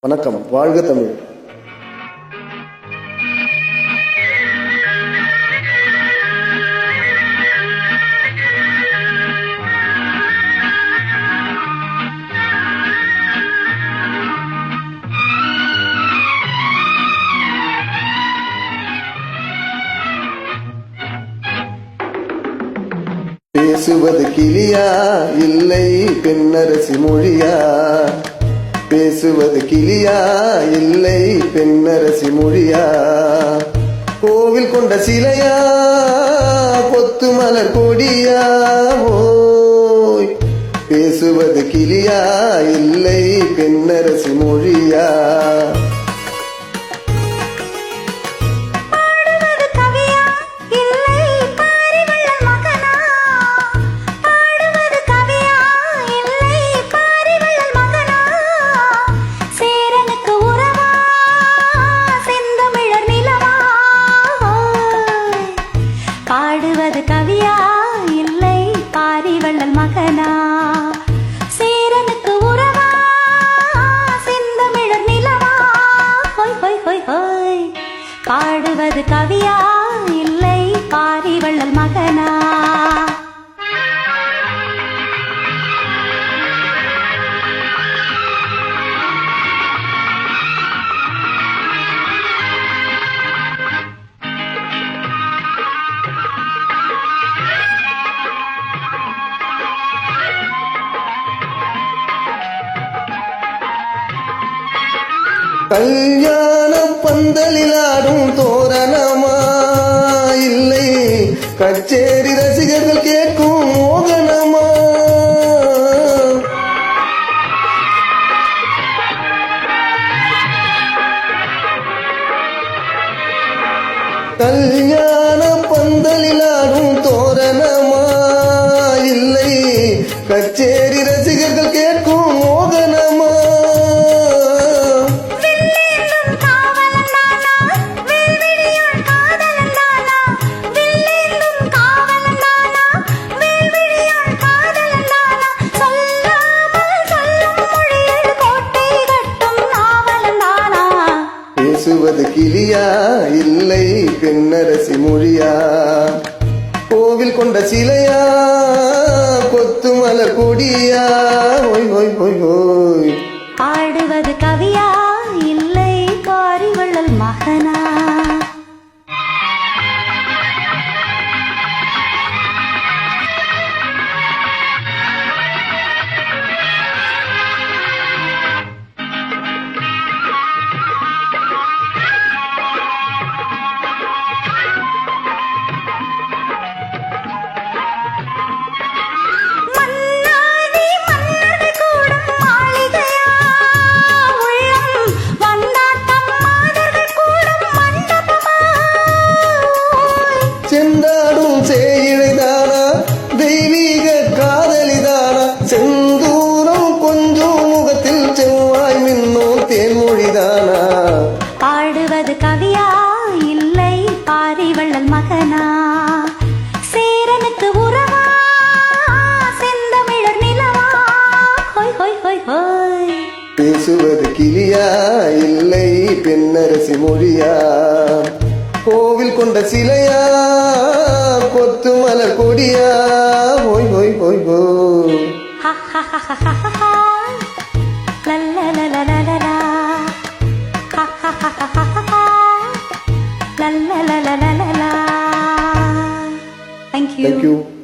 வணக்கம். வாழ்க தமிழ். பேசுவது கிளியா இல்லை பெண்ணரசி மொழியா? பேசுவது கிளியா? இல்லை பெண்ணரசி மொழியா? கோவில் கொண்ட சிலையா? கொத்து மலர் கொடியா? ஓய் பேசுவது கிளியா? இல்லை பெண்ணரசி மொழியா? மகனா? சேரனுக்கு உறவா? செந்தமிழர் நிலவா? ஹொய் ஹொய் ஹொய் ஹொய். பாடுவது கவியா? இல்லை பாரிவள்ளல் மகனா? கல்யாண பந்தலில் ஆடும் தோரணமா? இல்லை. கச்சேரி ரசிகர்கள் கேட்கும் மோகனமா? கல்யாண பந்தலில் ஆடும் தோரணமா? இல்லை. கச்சேரி அது கிளியா? இல்லை பெண்ணரசி மொழியா? கோவில் கொண்ட சிலையா? கொத்து மலர் கொடியா ஓய் ஓய் ஓய் ஓய். பேசுவது கிளியா இல்லை பெண்ணரசி மொழியா கோவில் கொண்ட சிலையா கொத்து மலர் கொடியா la la la la la la. Thank you.